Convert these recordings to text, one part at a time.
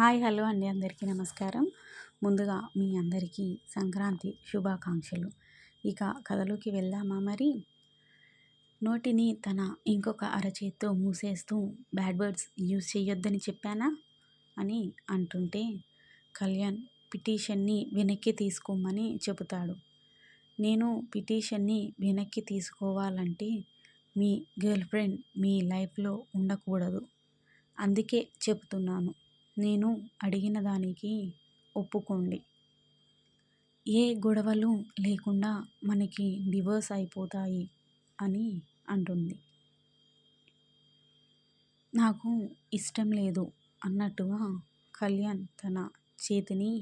Hi hello అండి అందరికీ నమస్కారం. ముందుగా మీ అందరికీ సంక్రాంతి శుభాకాంక్షలు. ఇక కథలోకి వెళ్దామా మరి? నోటిని తన ఇంకొక అరచేత్తో మూసేస్తూ బ్యాడ్ వర్డ్స్ యూజ్ చేయొద్దని చెప్పానా? అని అంటుంటే కళ్యాణ్ పిటిషన్ని వెనక్కి తీసుకోమని చెబుతాడు. నేను పిటిషన్ని వెనక్కి తీసుకోవాలంటే మీ గర్ల్ ఫ్రెండ్ మీ లైఫ్లో ఉండకూడదు. అందుకే చెబుతున్నాను. నేను అడిగిన దానికి ఒప్పుకోండి. ఏ గొడవలు లేకుండా మనకి డివోర్స్ అయిపోతాయి అని అంటుంది. నాకు ఇష్టం లేదు అన్నట్టుగా కళ్యాణ్ తన చేతిని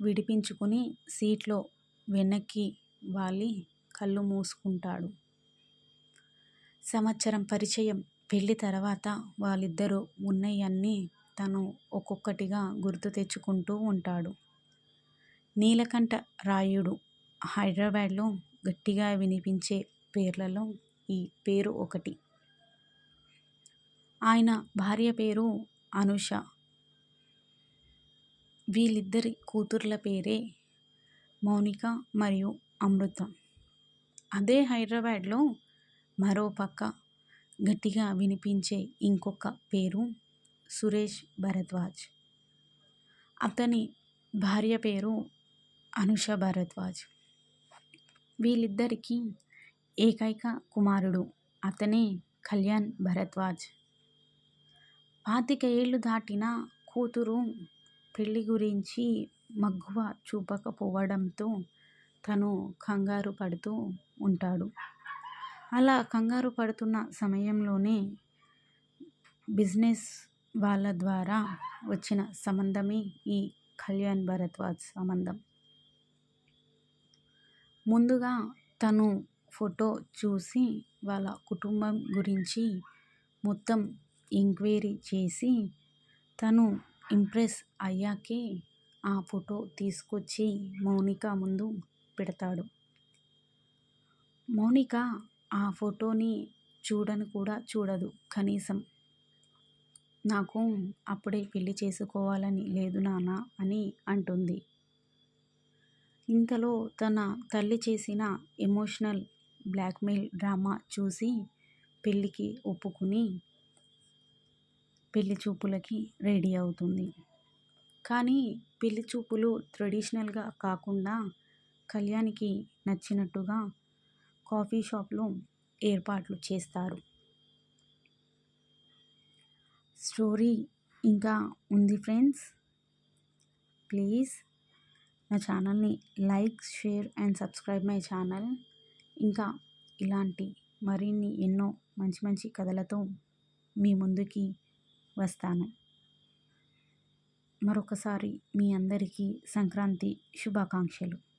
విడిపించుకొని సీట్లో వెనక్కి వాలి కళ్ళు మూసుకుంటాడు. సంవత్సరం పరిచయం పెళ్ళి తర్వాత వాళ్ళిద్దరూ ఉన్నయన్నీ తను ఒక్కొక్కటిగా గుర్తు తెచ్చుకుంటూ ఉంటాడు. నీలకంఠ రాయుడు హైదరాబాద్లో గట్టిగా వినిపించే పేర్లలో ఈ పేరు ఒకటి. ఆయన భార్య పేరు అనుష. వీళ్ళిద్దరి కూతుర్ల పేరే మౌనిక మరియు అమృత. అదే హైదరాబాద్లో మరో పక్క గట్టిగా వినిపించే ఇంకొక పేరు సురేష్ భరద్వాజ్. అతని భార్య పేరు అనుష భరద్వాజ్. వీళ్ళిద్దరికీ ఏకైక కుమారుడు అతనే కళ్యాణ్ భరద్వాజ్. పాతిక ఏళ్ళు దాటిన కూతురు పెళ్ళి గురించి మగ్గువ చూపకపోవడంతో తను కంగారు పడుతూ ఉంటాడు. అలా కంగారు పడుతున్న సమయంలోనే బిజినెస్ వాళ్ళ ద్వారా వచ్చిన సంబంధమే ఈ కళ్యాణ్ భరద్వాజ్ సంబంధం. ముందుగా తను ఫోటో చూసి వాళ్ళ కుటుంబం గురించి మొత్తం ఎంక్వైరీ చేసి తను ఇంప్రెస్ అయ్యాకే ఆ ఫోటో తీసుకొచ్చి మౌనిక ముందు పెడతాడు. మౌనిక ఆ ఫోటోని చూడను కూడా చూడదు. కనీసం నాకు అప్పుడే పెళ్ళి చేసుకోవాలని లేదు నాన్న అని అంటుంది. ఇంతలో తన తల్లి చేసిన ఎమోషనల్ బ్లాక్మెయిల్ డ్రామా చూసి పెళ్ళికి ఒప్పుకుని పెళ్ళి చూపులకి రెడీ అవుతుంది. కానీ పెళ్ళి చూపులు ట్రెడిషనల్గా కాకుండా కళ్యాణ్కి నచ్చినట్టుగా కాఫీ షాప్లో ఏర్పాట్లు చేస్తారు. స్టోరీ ఇంకా ఉంది ఫ్రెండ్స్. ప్లీజ్ నా ఛానల్ని like share and subscribe my channel. ఇంకా ఇలాంటి మరిన్ని ఎన్నో మంచి మంచి కథలతో మీ ముందుకి వస్తాను. మరొకసారి మీ అందరికీ సంక్రాంతి శుభాకాంక్షలు.